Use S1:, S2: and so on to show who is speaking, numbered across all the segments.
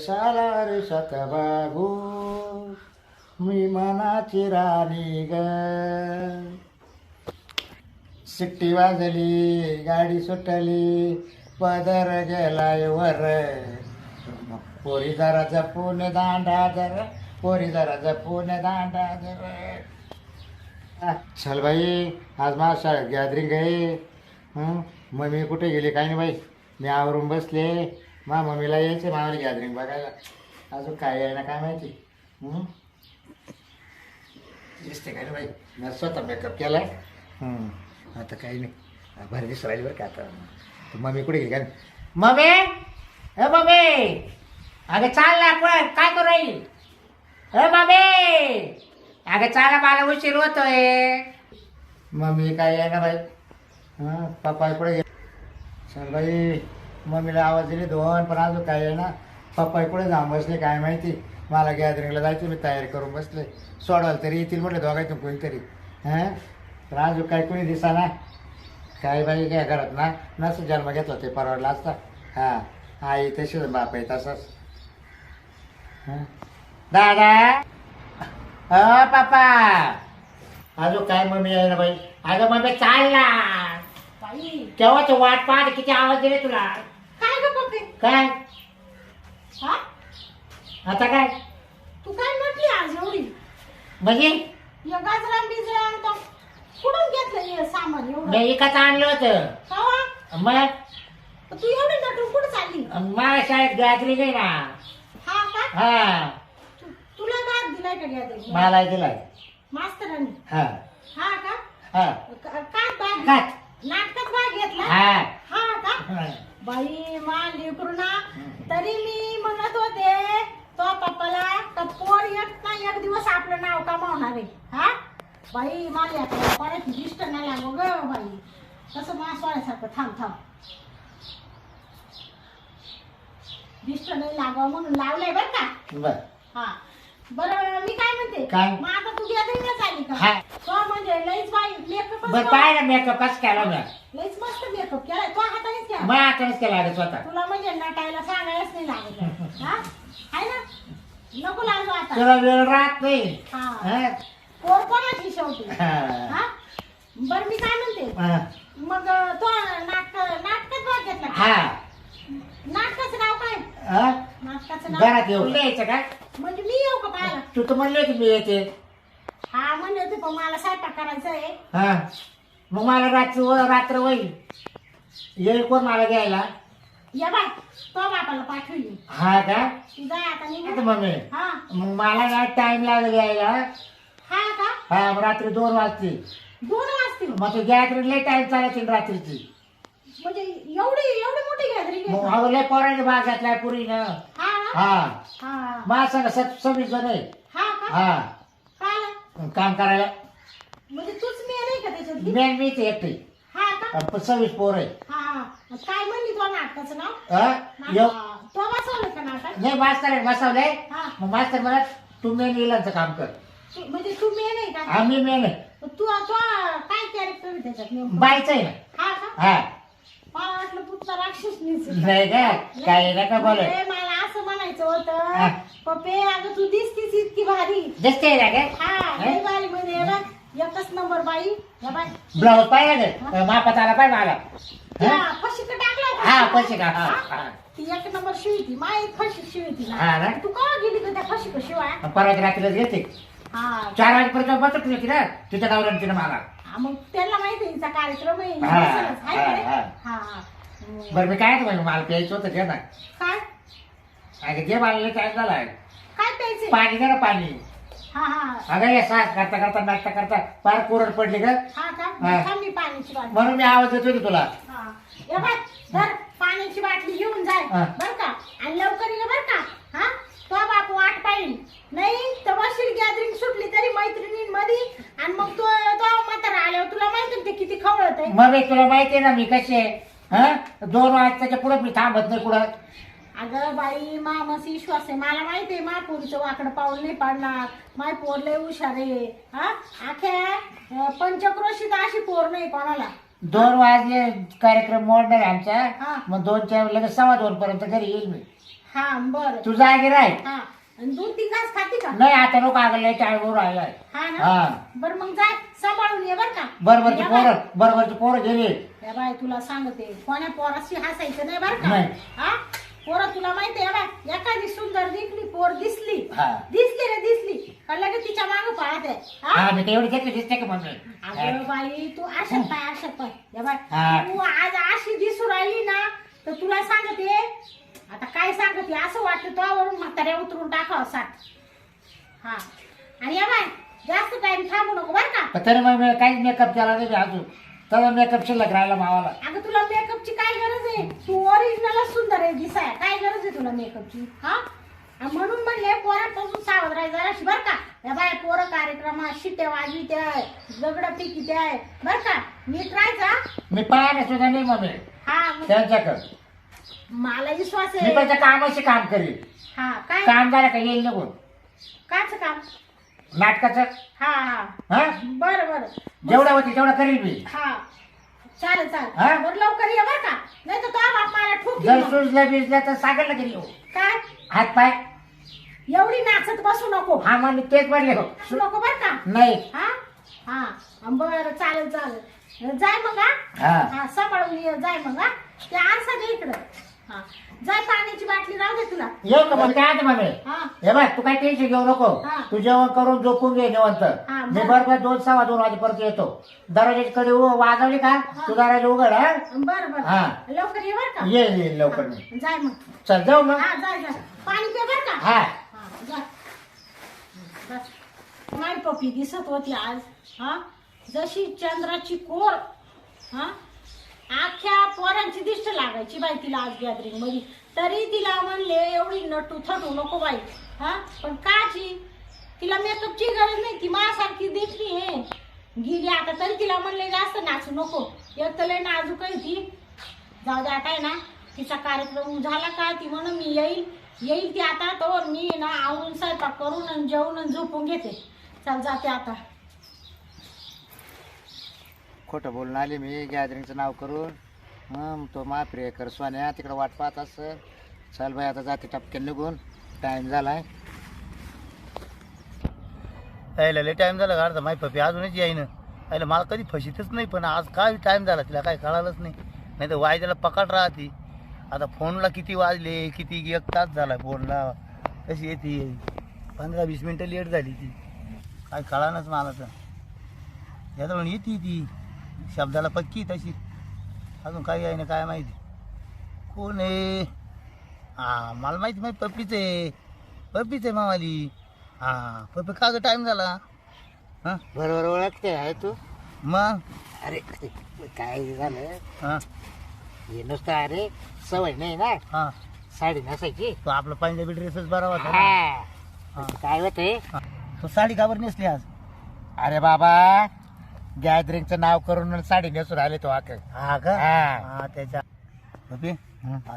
S1: कशाला रे बाबू मी मनाची राणी ग. सिट्टी वाजली गाडी सुटली पदर गेलाय वर. पोरी जरा जपून दांडा जर पोरी जरा जपून दांडा जर. चल बाई आज माझ्या शाळेत गॅदरिंग आहे. मम्मी कुठे गेली? काय नाही बाई. मी आवरून बसले. मा मम्मीला यायचे मामाला गॅदरिंग बघायला. अजून काय आहे ना काय माहिती? हं? दिसते काय नाही बाई? मी स्वतः मेकअप केला हं. आता काही नाही. बरं दिसू राहिली बरं का आता. मम्मी कुठे गेली? काय. मम्मी ए मम्मी अगं चाल ना कुठं काय करू राहील? ए मम्मी अगं चाला मला उशीर होतोय. मम्मी काय आहे ना बाई? हां पप्पा पुढे गे चल बाई. मम्मीला आवाज दिली दोन पण अजून काय आहे ना? पप्पा पुढे जाऊन बसले काय माहिती? मला गॅदरिंगला जायचं मी तयारी करून बसले. सोडाल तरी येतील म्हटलं दोघायचं कोणीतरी. हां? तर अजून काय कोणी दिसा ना काय बाई काय घरात ना? नसं जन्म घेतला ते परवडला असता. हां आई तशीच बाप आहे तसाच. हं? दादा? अ पापा अजून काय मम्मी आहे ना बाई? अगं मम्मी चाल ना
S2: बाई.
S1: केव्हाच वाट पाहत किती आवाज दिले तुला?
S2: काय? हा?
S1: आता काय?
S2: तू काय म्हटली आज एवढी?
S1: म्हणजे?
S2: या गाजरा बिजरा आणतो. कुठून घेतलं हे सामान एवढं?
S1: मी इकत आणलं होतं.
S2: कवा?
S1: मग?
S2: तू एवढी नटून कुठं चालली?
S1: माझ्या शाळेत गॅदरिंग आहे ना.
S2: हा का?
S1: हा.
S2: तू- तुला भाग दिलाय का घ्या
S1: मला दिलाय.
S2: मास्तरांनी?
S1: हा.
S2: हा का?
S1: हा.
S2: क- काय भाग? नाटकात भाग घेतला?
S1: हा.
S2: हा का?
S1: हा.
S2: बाई मा लेकरू ना तरी मी म्हणत होते तो पप्पाला का पोर एक ना एक दिवस आपलं नाव कमावणार आहे. हा? बाई मला आता कोणाची दिष्ट नाही लागो ग बाई. तसं मा सोळ्यासारखं थांब थांब. दिष्ट नाही लागावं म्हणून लावलंय बरं का?
S1: बर.
S2: हा. बरं मी काय म्हणते?
S1: काय?
S2: मग आता तू गॅदरिंगला
S1: हा.
S2: का? तो म्हणजे लईच बाई मेकअप
S1: बर पाय ना मेकअप कसं केला मी
S2: लईच मस्त मेकअप केलाय. तो
S1: मग आताच केला अगं स्वतः.
S2: तुला म्हणजे नटायला सांगायलाच नाही लागत हा? आहे ना? नको लागू आता.
S1: तुला वेळ राहत नाही.
S2: हा.
S1: हा?
S2: पोर कोणाची शेवटी?
S1: हा.
S2: हा? बर मी काय म्हणते?
S1: हा.
S2: मग तो नाटक नाटकात भाग घेतला का?
S1: हा.
S2: नाटकाचं नाव काय?
S1: हा?
S2: नाटकाचं नाव?
S1: घरात येऊ यायचं का?
S2: म्हणजे मी येऊ का पाहायला
S1: तू तर म्हणले की मी येते.
S2: हा म्हणले होते पण मला स्वयंपाक करायचा आहे.
S1: हा. मग मला रात्र रात्र होईल. येईल कोण मला घ्यायला
S2: या बाय तो बापाला पाठवली
S1: हा का?
S2: तू जाय आता
S1: आता
S2: निघू
S1: मम्मी
S2: हा.
S1: मग मला ना टाइम लागेल यायला.
S2: हा का
S1: हा मग रात्री दोन वाजतील.
S2: दोन वाजतील.
S1: मग तू गॅदरिंग लय टाइम चालायची रात्रीची.
S2: म्हणजे एवढी एवढी मोठी गॅदरिंग
S1: मग
S2: आहे
S1: अगं लय पोराने भाग घातलाय पुरीनं.
S2: हा ना?
S1: हा.
S2: हा.
S1: मला सांगा सत सव्वीस जण आहे.
S2: हा का?
S1: हा? काम करायला.
S2: म्हणजे तूच मी नाही का त्याच्यात?
S1: मेन मीच एकटी. सव्वीस पोर आहे
S2: हा काय म्हणली तुला नाटकाचं नाव?
S1: हा?
S2: नाटक- तो बसवलं का नाटक?
S1: नाही मास्तर आहे बसवलंय.
S2: हा.
S1: मग मास्तर म्हणत तू मेन इलांचं काम कर.
S2: तू- म्हणजे तू मी नाही का?
S1: आम्ही मेन आहे.
S2: तू तू काय कॅरेक्टर आहे त्याच्यात नेमकं?
S1: बायचं आहे ना?
S2: हा का?
S1: हा.
S2: मला वाटलं पुढचा राक्षस
S1: नाही का? काही नका बोल.
S2: मला असं म्हणायचं
S1: हा.
S2: होतं पप्पे अगं तू दिसतीस इतकी भारी.
S1: दिसते ना
S2: हा लई भारी म्हणजे हे बघ, एकच नंबर बाई या बाई
S1: ब्लाऊज पाहिजे का मापात आला पाहिजे मला हा?
S2: फशीक टाकला होता.
S1: हा पैसे का हा
S2: हा?
S1: हा.
S2: ती एक नंबर माय फशी
S1: हा ना?
S2: तू का गेली का त्या फशी शिवाय
S1: परत रात्रीलाच घेते
S2: हा
S1: चार वाजेपर्यंत बसत होती ना तुझ्या नवऱ्याने तिने मला
S2: हा, मग त्यांना माहिती आहे हिचा कार्यक्रम आहे
S1: हा,
S2: बसेलच, हाय का रे?
S1: हा,
S2: हा हा. हम्म.
S1: बरं मी काय म्हणतो मला प्यायचं होतं घे ना
S2: काय
S1: अगं जे मला काय झालाय
S2: काय प्यायचे
S1: पाणी दे ना पाणी
S2: हा हा.
S1: अगं हे सास करता करता नाश्ता करता फार कोरड पडली का
S2: हा का?
S1: हा.
S2: थांब मी पाण्याची बाटली.
S1: म्हणून मी आवाज देतोय की तुला?
S2: हा. ये धर पाण्याची बाटली घेऊन जाय
S1: हा.
S2: बर का? आणि लवकर ये बर का? हा? तो बाप वाट पाहिल नाही तर वशील गॅदरिंग सुटली तरी मैत्रिणींमध्ये आणि मग तो तो म्हातारा आल्यावर तुला माहिती ना ते किती खवळत आहे
S1: मग तुला माहिती आहे ना मी कशी आहे? हा? दोन वाजताच्या पुढे मी थांबत नाही कुठं.
S2: अगं बाई मामस विश्वास आहे. मला माहिती आहे महापुरीचं वाकडं पाऊल नाही पाडणार. माय पोर लय हुशार आहे. हा? आख्या पंचक्रोशीत अशी पोर नाही कोणाला.
S1: दोन वाजले कार्यक्रम मोडणार आहे
S2: हा.
S1: आमचा मग दोनच्या लगेच सव्वा दोन पर्यंत घरी येईल मी.
S2: हा बरं.
S1: तू जागे
S2: हा. आणि दोन तीन घास खाते का?
S1: नाही आता लोक आगले टाळीवर राहिलाय.
S2: हा
S1: हा.
S2: ना बरं मग जाय सांभाळून ये बरं का.
S1: बरोबरची
S2: या बाय.
S1: पोरं बरोबरची पोरं गेली
S2: या तुला सांगते कोण्या पोराशी हसायचं नाही बरं का?
S1: नाही.
S2: हा? पोरं तुला माहिती आहे बाय एखादी सुंदर दिसली पोर दिसली.
S1: हा.
S2: दिसली रे दिसली. का लगेच तिच्यामागे पळत आहे? हा?
S1: हा मी घेतली दिसते का मम्मी.
S2: अगं बाई तू अशा पाय अशा पाय. या बाय
S1: हा.
S2: तू आज अशी दिसू राहिली ना तर तुला सांगते आता काय सांगते असं वाटतं तो म्हाताऱ्या उतरून टाकावं साठ हा. आणि या बाय जास्त टाइम थांबू नको बरं का?
S1: पण तरी मग मी काहीच मेकअप केला नाही मी अजून. तर मेकअप शिल्लक राहिला मावाला
S2: अगं तुला मेकअपची काय गरज आहे? तू ओरिजिनलच सुंदर आहे दिसाय काय गरज आहे तुला मेकअपची हा? आणि म्हणून म्हणले पोरापासून सावध राहायचं जराशी बरं का? या बाय पोरं कार्यक्रमात शिट्या वाजविते आहे दगड पिकिते आहे बरं का? नीट राहायचा
S1: मी पाहायला सुद्धा नाही मम्मी.
S2: हा मग?
S1: त्यांच्याकडे.
S2: मला विश्वास
S1: मी
S2: आहे.
S1: पण त्या कामाशी काम करीन.
S2: हा काय?
S1: काम झालं का येईल निघून.
S2: काच काम?
S1: नाटकाचं?
S2: हा बरं बरं.
S1: जेवढं होती तेवढं करीन मी.
S2: हा. चालेल
S1: हा?
S2: चालेल बरं लवकर ये बरं का. नाही तर तो बाप मला ठोकी
S1: जर
S2: मग.
S1: सुजलं बिजलं तर सागरला गेली हो
S2: काय?
S1: हात पाय.
S2: एवढी नाचत बसू नको.
S1: हा मग मी तेच म्हणले हो.
S2: बसू नको बरं का?
S1: नाही.
S2: हा? हा. बरं चालेल चालेल. जाय मग हा?
S1: हा.
S2: हा सांभाळून ये जाय मग हा? ते आरसा दे इकडं. हा. जाय पाण्याची बाटली राहू दे तुला.
S1: येऊ का मग? काय
S2: हा.
S1: हे बघ तू काय टेन्शन घेऊ नको.
S2: हा.
S1: तू जेवण करून झोपून घे निवंत.
S2: हा,
S1: मी
S2: बरं.
S1: बरोबर दोन सव्वा दोन वाजेपर्यंत येतो. दरवाजाची कडे वाजवली का? तू दरवाजा उघड हा?
S2: बरं
S1: हा.
S2: बरं लवकर ये बरं का?
S1: ये ये लवकर मी.
S2: हा, जाय मग.
S1: चल जाऊ मग.
S2: हा जाय जाय. पाणी पे बरं का?
S1: हा.
S2: हा. बस. माय दिसत होती आज हा? जशी चंद्राची कोर हा? आख्या पोरांची दिष्ट लागायची बाई तिला आज गॅदरिंगमध्ये तरी तिला म्हणले एवढी नटू थटू नको बाई. हा? पण काची? तिला मेकअपची गरज नाही ती माझ्यासारखी देखली आहे. गेली आता तरी तिला म्हणले जास्त नाचू नको. एक तर लय नाजूक आहे ती. जाऊ दे आता आहे ना तिचा कार्यक्रम झाला का ती म्हणून मी येईल. येईल ती आता तर मी ना आवरून स्वयंपाक करून आणि जेवून आणि झोपून घेते. चल जाते आता.
S1: खोटं बोलून आले मी गॅदरिंगचं नाव करून. हं, तो मा प्रियकर सोन्या तिकडं वाट पाहत असं. चल बाई आता जाते टपक्यान निघून. टाईम झाला आहे
S3: यायला लय टाईम झाला का? माही पपी अजूनच येईन यायला मला कधी फशीतच नाही पण आज काय टाईम झाला तिला काय कळालंच नाही. नाही तर वायद्याला पकड राहते. आता फोनला किती वाजले किती एक तास झाला फोनला. कशी येते पंधरा वीस मिनटं लेट झाली ती. काय कळानच मला तर. याच्याकडून येते ती. शब्दाला पक्की तशी. अजून काय आहे ना काय माहिती. कोण आहे? हां मला माहिती माहिती पप्पीच आहे. पप्पीच आहे मामाली. हां पप्पी का ग टाईम झाला? हां?
S1: बरोबर ओळखते आहे तू?
S3: मग?
S1: अरे काय झालं?
S3: हां.
S1: हे नुसतं अरे सवय नाही ना?
S3: हां.
S1: साडी नसायची?
S3: तो आपला पंजाबी ड्रेसच बरा होता ना.
S1: हा. काय होते.
S3: तो साडी का बरं नेसली आज?
S1: अरे बाबा गॅदरिंगचं नाव करून साडी नेसून आले तो आक
S3: हा का?
S1: हा.
S3: हा त्याच्या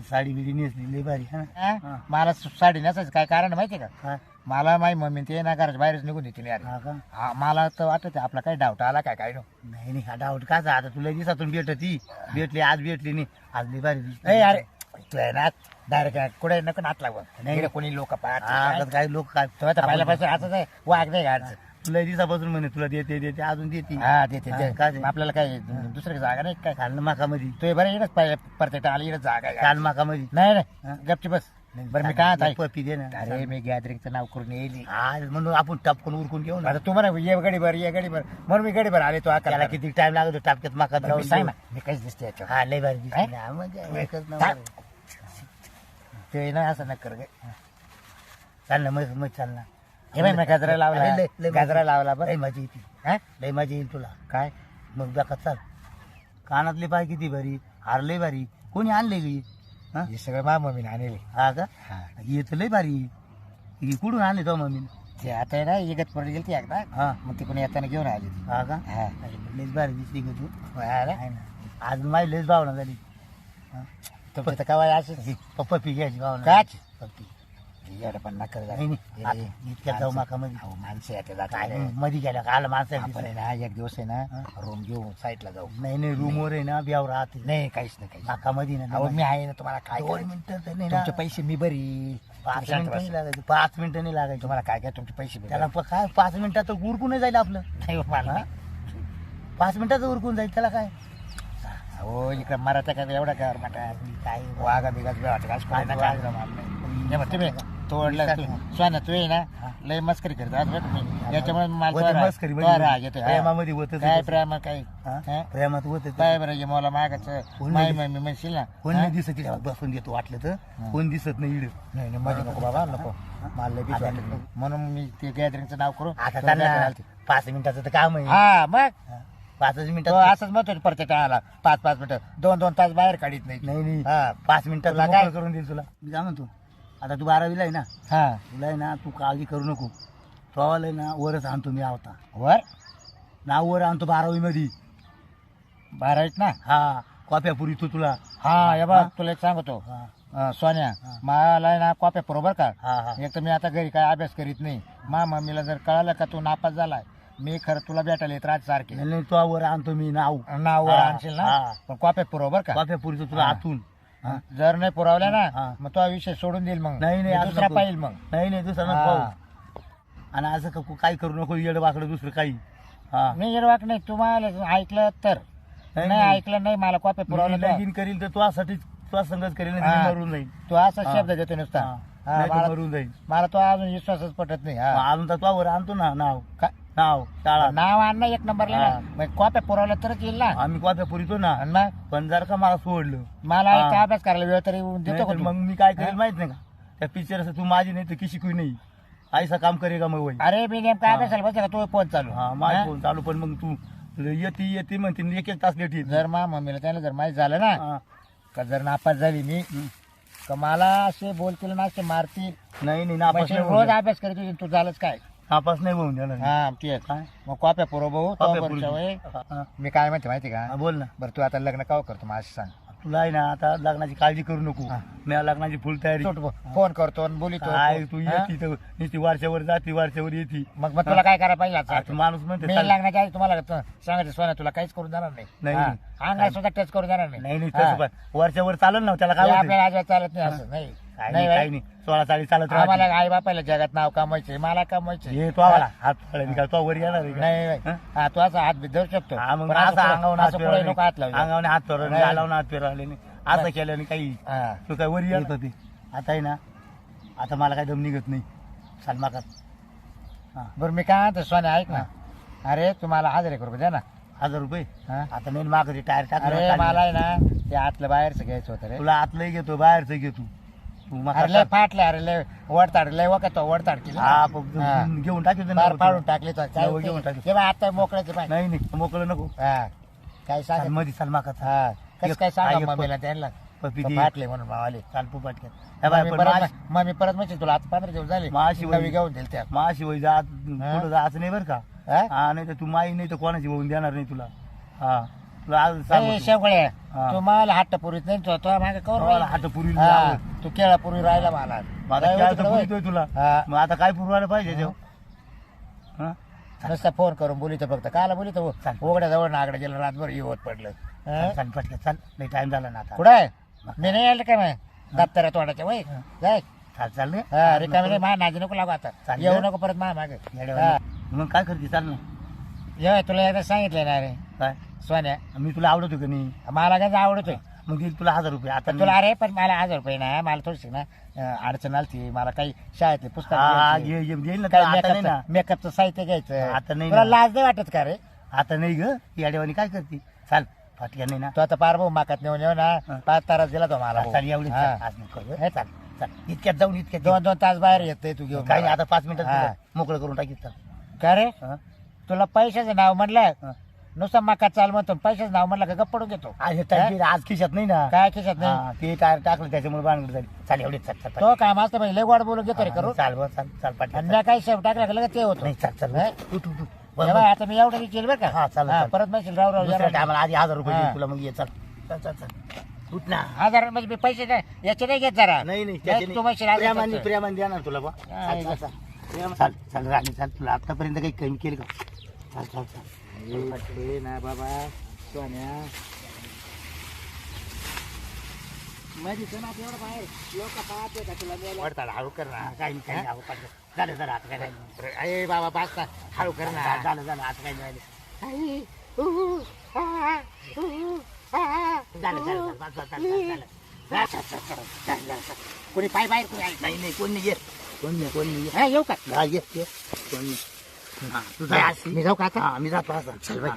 S3: साडी बिडी नेसली लई भारी हा. हा.
S1: मला सु- साडी नेसायचं काय कारण माहितीये का?
S3: हा.
S1: मला माही मम्मी ते ना घराच्या बाहेरच निघून देते नाही
S3: हा
S1: अरे
S3: का?
S1: हा, मला तर वाटत आपला काही डाऊट आला काय काय नो
S3: नाही नाही हा डाऊट काचा आता तुला दिवसातून भेटती. भेटली आज भेटली नाही. आज लई भारी.
S1: ए अरे तू आहे ना डायरेक्ट कुठे नको नात लागव
S3: नाही.
S1: कोणी लोक
S3: हा, आता काय लोक काय
S1: तो आता पहिल्यापासून असंच आहे. वाघ नाही
S3: तुला दिवसापासून म्हणे तुला देते देते अजून देते.
S1: हा ते ते
S3: हा,
S1: ते.
S3: काय ते?
S1: आपल्याला काय दुसरी जागा नाही काय
S3: काल माकामध्ये.
S1: तू बरं येणच पाहिजे परत आली येणच जागा आहे.
S3: काल माकामध्ये.
S1: नाही
S3: हा?
S1: नाही गपची बस. बरं मी काय आता
S3: पप्पी दे ना.
S1: अरे मी गॅदरिंगचं नाव करून येईल.
S3: हा म्हणून आपण टपकून उरकून घेऊ ना.
S1: आता तू म्हणा ये गडीभर ये गडीभर म्हणून मी गडीभर आले तो
S3: त्याला
S1: आकाला
S3: किती टाइम लागतो टापक्यात
S1: बरं,
S3: जाऊन
S1: मी सांग ना मी काहीच दिसते याच्यावर?
S3: हा लय भारी दिसते? ना, एकच
S1: काय?
S3: नंबर.
S1: ते ना असं नक्कर
S3: चाल ना मग मग चाल ना.
S1: हे बाई मी गजरा लावला. गजरा लावला बरं.
S3: मजा येते.
S1: हा?
S3: लय मजा येईल तुला.
S1: काय?
S3: मग दाखत चाल. कानातले पाय किती भारी हार लय भारी. कोणी आणले गी हा?
S1: हे? सगळं मा मम्मीने आणले
S3: हा का?
S1: हा.
S3: येत लय भारी. ही कुठून आणले तो मम्मी
S1: ते आता आहे ना इगत पडली गेली एकदा.
S3: हा.
S1: मग तिकडून येताना घेऊन आली ती
S3: हा का?
S1: हा.
S3: अरे, लयच भारी दिसली ग तू.
S1: हा ना?
S3: आहे ना. आज माझी लयच भावना झाली.
S1: तुमचं तर काय असेल
S3: पप्पा पी घ्यायची भावना.
S1: काच?
S3: पप्पी
S1: येडं पण नका
S3: नाही नाही. आता इतक्यात जाऊ माकामध्ये
S1: हो माणसं येते
S3: काय
S1: जातात
S3: नाही, मध्ये गेल्या का? आलं माणसं
S1: आपण आहे ना एक दिवस आहे ना रूम घेऊ साईडला जाऊ.
S3: नाही नाही रूमवर आहे ना ब्याव राहते.
S1: नाही काहीच नाही काहीच नाही.
S3: नाकामध्ये ना
S1: अहो मी आहे ना तुम्हाला काय
S3: दोन
S1: करायचं?
S3: मिनिटं तर नाही ना.
S1: तुमचे पैसे मी बरी
S3: पाच मिनिटं नाही लागायचे पाच मिनिटं नाही लागायचे.
S1: तुम्हाला काय काय तुमचे पैसे मी
S3: त्याला प- काय पाच मिनिटात उरकून जाईल आपलं.
S1: नाही हो, मला?
S3: पाच मिनिटात उरकून जाईल त्याला काय?
S1: हो इकडे मराठा काय एवढा कर म्हणतात
S3: काय
S1: वाघा बिगाच वाटत कोणी
S3: आज वाघ-
S1: तुम्ही तोडलं तू. स्वाना तू आहे ना. लय मस्करी करतो. आज बघ तुम्ही याच्यामुळे मला
S3: होते
S1: तो
S3: मस्करी
S1: तो. राग हा.
S3: प्रेमामध्ये होतच
S1: काय
S3: होतं.
S1: प्रेम काय?
S3: हा?
S1: हा?
S3: प्रेमात होत
S1: काय बरं हे मला मागायचं
S3: कोण
S1: माय मी म्हणशील ना?
S3: कोण
S1: हा?
S3: नाही दिसत बसून देतो वाटलं तर? कोण दिसत नाही इड
S1: नाही नाही मध्ये नको बाबा नको. मला. म्हणून मी ते गॅदरिंगचं नाव करू.
S3: आता
S1: तो.
S3: पाच मिनिटाचं तर काम आहे.
S1: हा मग?
S3: पाचच
S1: तो
S3: मिनिटात
S1: असंच म्हणतो प्रत्येक टाळाला पाच पाच मिनिटं. दोन दोन तास बाहेर काढीत नाही.
S3: नाही
S1: हा
S3: पाच? मोकळं करून देईल तुला. मी काय म्हणतो आता तू बारावीला आहे ना?
S1: हा.
S3: तुला आहे ना तू काळजी करू नको. तो आहे ना वरच आणतो मी आवता
S1: वर?
S3: नाव वर आणतो बारावी मध्ये
S1: बारावीत ना?
S3: हा कॉप्या पुरी तू तुला.
S1: हा हे बघ तुला एक सांगतो.
S3: हा.
S1: अं, सोन्या
S3: हा.
S1: मला ना कॉप्या बरोबर का?
S3: हा हा.
S1: एक तर मी आता घरी काय अभ्यास करीत नाही. मा मम्मीला जर कळालं का तू नापास झालाय मी खरं तुला भेटायला येत राहत सारखे.
S3: नाही, नाही तो वर आणतो मी नाव.
S1: नाव वर
S3: हा,
S1: आणशील ना?
S3: हा.
S1: पण कॉप्या बरोबर का?
S3: कॉप्या पुरीचं तुला
S1: हा.
S3: आतून. हा.
S1: जर नाही पुरवल्या
S3: हा.
S1: ना मग तो विषय सोडून देईल मग
S3: नाही नाही
S1: मी
S3: असं
S1: दुसरा
S3: नको.
S1: पाहिजे मग
S3: नाही नाही दुसरं
S1: हा.
S3: नको पाहू. आणि असं क- काही करू नको येड वाकडं दुसरं काही हा
S1: नाही येडवाक नाही तुम्हाला ऐकलं तर
S3: नाही,
S1: नाही
S3: नाही.
S1: ऐकलं नाही मला कॉप्या
S3: मी
S1: पुरवलं तर.
S3: लगीन करील तर तुझ्यासाठी तुझा संगत करेल तर
S1: हा.
S3: मी मरून जाईल
S1: तू असा
S3: हा.
S1: शब्द देतो नुसता
S3: हा.
S1: हा,
S3: नाही तर
S1: मला
S3: मरून जाईल
S1: मला तो अजून विश्वासच पटत नाही हा.
S3: अजून तर तुझ्यावर आणतो ना नाव
S1: का-
S3: नाव शाळा
S1: नाव आणणं एक नंबरला
S3: हा.
S1: ना. मग कॉप्या पुरवल्या तरच येईल ना
S3: आम्ही कॉप्या पुरीतो ना
S1: आणि मग
S3: पण जर का मला सोडलं
S1: मला
S3: हा.
S1: अभ्यास करायला वेळ तरी देतो का
S3: तर? मग मी काय करेल
S1: हा?
S3: माहीत नाही का त्या पिक्चर तू माझी नाही तर किशी कुई नाही ऐसा काम करेगा मग वही
S1: अरे मी नेमका
S3: हा.
S1: अभ्यासाला बसला तो फोन चालू
S3: हा माझ
S1: हा?
S3: फोन चालू पण मग तू येते येते म्हणते एक एक तास लेट येते
S1: जर मा मम्मीला त्याला जर माहीत झालं ना
S3: हा.
S1: का जर नापास झाली मी
S3: हम्म.
S1: का मला असे बोलतील ना असे मारतील
S3: नाही नाही नापास
S1: म्हणजे
S3: नाही
S1: रोज. अभ्यास करीत तू झालंच काय
S3: नापास नाही होऊन देणार
S1: हा तेच.
S3: काय?
S1: मग कॉप्या भाऊ
S3: पुरी. हा, हा.
S1: मी काय म्हणते माहिती का?
S3: हा, बोल ना.
S1: बरं तू आता लग्न काव करतो असं सांग.
S3: तुला आहे ना आता लग्नाची काळजी करू नको.
S1: हा.
S3: मी लग्नाची फुल तयारी
S1: फोन करतो आणि बोलितो.
S3: काय तू
S1: हा?
S3: येते तर नुसती वारच्यावर जाती वारच्यावर येते.
S1: मग मग तुला काय करायला पाहिजे आता?
S3: आता माणूस म्हणते
S1: मी
S3: चाल-
S1: लग्नाच्या आधी तुम्हाला त- सांगायचं सोन्या तुला काहीच करून जाणार नाही.
S3: नाही,
S1: हा. सुद्धा टच करून जाणार नाही.
S3: नाही नाही
S1: हा.
S3: पण. चालेल ना त्याला
S1: हे
S3: काय
S1: आपल्याला चालत नाही असं नाही.
S3: काय
S1: नाही
S3: नाही
S1: बाई.
S3: नाही. सोळा चाळीस चालत
S1: आम्हाला
S3: राहते
S1: आई बापाला जगात नाव कमवायचे मला कमवायचे
S3: हे तो आम्हाला. हात पळायला काय तो वर येणार आहे का?
S1: नाही नाही.
S3: हा?
S1: तू असा हात बी धरू शकतो.
S3: हा मग
S1: पण
S3: असं
S1: पुढे-
S3: अंगावर हात
S1: असं पुढे नको हात लावू.
S3: अंगावर हात फिरवले
S1: नाही.
S3: गालावून हात फिरवले नाही. असं. केल्याने काही
S1: हा.
S3: तू काय वर येत होती आता आहे ना आता मला काही दम निघत नाही. सलमाकात हा.
S1: बरं मी काय म्हणतो सोन्या ऐक ना. अरे तुम्हाला हजार एक रुपये द्या ना.
S3: हजार रुपये?
S1: हा?
S3: आता नाही मागं टायर
S1: अरे
S3: टाकलं.
S1: मला आहे ना ते आतलं बाहेरचं घ्यायचं होतं रे.
S3: तुला आतलंही घेतो बाहेरचं घेतो.
S1: अरे लय
S3: टाक.
S1: फाटले अरे लय वडताड लय वकत वडताड केली
S3: हा प-
S1: हा.
S3: घेऊन टाकतो
S1: फार फाडून टाकले काय
S3: हो, घेऊन? टाकले.
S1: हे बघ, आता मोकळ्याचे पाय.
S3: नाही नाही मोकळं नको.
S1: हा. काय
S3: चाल सांगमध्ये
S1: हा. कसं
S3: एक-
S1: काय सांगा मम्मीला त्यांना?
S3: दे.
S1: फाटले म्हणून मावाले
S3: चाल हे बाय,
S1: मम्मी
S3: पण
S1: परत म्हणजे तुला आता पंधरा दिवस झाले.
S3: माशी
S1: नवी. घेऊन दिल त्या
S3: माशी वय जात पुढं जायचं नाही बरं का?
S1: हा?
S3: हा नाही तर तू माई नाही तर कोणाची होऊन देणार नाही तुला. हा. तुला आज सांगतो.
S1: ए, शेवगळे
S3: हा.
S1: तू मला हात पुरीत नाही तो तो मागे कवर
S3: मला
S1: राहिला.
S3: हात पुरी
S1: हा, तू केळा पुरी राहिला मला. काय
S3: पुरीतोय तुला.
S1: हा.
S3: मग आता काय पुरवायला पाहिजे तेव्हा हा?
S1: नुसता फोन करून बोलितो फक्त. काला बोलितो?
S3: चाल.
S1: उघड्या जवळ नागडे गेलं रातभर येवत पडलं. हा?
S3: चाल पटकन चाल. नाही टाइम झाला ना आता.
S1: कुठं आहे? मी नाही आलं का मग? दप्तरा तोंडाच्या वय? जाय.
S3: चाल चाल रे.
S1: हा रिकामी नाही मा नाजी नको लागू आता.
S3: चाल.
S1: येऊ नको परत मा मागे.
S3: मग काय करते? चाल ना.
S1: ये तुला एकदा सांगितलं ना रे.
S3: काय?
S1: सोन्या
S3: मी तुला आवडतो का नाही?
S1: मला काय आवडतोय?
S3: मग देईल तुला हजार रुपये. आता
S1: तुला अरे पण मला हजार रुपये ना मला थोडीशी ना अं, अडचण आली मला काही शाळेतले पुस्तक
S3: हा. घे- ना
S1: काही
S3: आता नाही ना.
S1: मेकअपचं साहित्य घ्यायचं.
S3: आता नाही
S1: तुला
S3: ना.
S1: लाज नाही वाटत का रे?
S3: आता नाही ग. येड्यावानी काय करते? चाल फाटक्या नाही ना.
S1: तो आता पार भाऊ माकात नेऊन येऊ ना. पाच तारास दिला तो मला. भाऊ.
S3: चाल एवढी
S1: हा.
S3: आज नको ग.
S1: हे चाल
S3: चाल. इतक्यात जाऊन इतक्यात
S1: दोन दोन तास बाहेर येते तू घेऊन
S3: काही
S1: मला.
S3: आता पाच मिनिटात
S1: हा.
S3: तुला मोकळं करून टाकीत चाल.
S1: का रे?
S3: हा?
S1: तुला पैशाचं नाव म्हणलं
S3: हा.
S1: नुसतं मका चाल म्हणतो पैशाचं नाव म्हणलं का गप्प पडून घेतो.
S3: आज हे टायर आज खिशात नाही ना?
S1: काय खिशात नाही?
S3: हा, ते टायर टाकलं त्याच्यामुळे बांधकडे झाली चाल एवढी चाल चाल
S1: तो काम असतं पाहिजे लय गोड बोलून घेतो रे
S3: हा,
S1: करू.
S3: चाल बरं, चाल चाल
S1: आणि मी काही शेव टाकला का लगेच ते होतो.
S3: नाही चाल चाल
S1: हा?
S3: उठ, उठ, उठ, उठ.
S1: हे
S3: बरं,
S1: बघ, आता मी एवढं विचार बरं का?
S3: हा, चालेल,
S1: हा,
S3: चालेल.
S1: परत म्हणशील राव राव
S3: दुसऱ्या
S1: जरा.
S3: टायमाला आधी हजार रुपये
S1: हा.
S3: तुला मग ये चाल. चाल चाल चाल. उठ ना.
S1: हजार म्हणजे मी पैसे नाही याचे नाही घेत जरा.
S3: नाही नाही
S1: नाही,
S3: त्याच्याने
S1: तू म्हणशील आज
S3: प्रेमाने द्या ना तुला बा
S1: काय
S3: चाल, चाल, चाल. चाल चाल राणी चाल तुला आतापर्यंत काही कमी केलं का? चाल चाल
S1: ना बाबा सोन्या. बाहेर. लोक पाहते का तुला मेला
S3: हळू कर ना. काही नाही काही. झालं झालं आता काय नाही.
S1: अरे बाबा हळू कर ना.
S3: झालं झालं आता राहिलं. झालं झालं झालं बस, बस, झालं, झालं, झालं. झालं, झालं, झालं, झालं, झालं, झालं.
S1: कोणी पाय बाहेर कोणी आहे
S3: नाही नाही कोण नाही. ये कोण नाही कोण.
S1: हा, येऊ का
S3: हा, ये कोण.
S1: मी जाऊ का
S3: मी जातो असं
S1: चल बाई.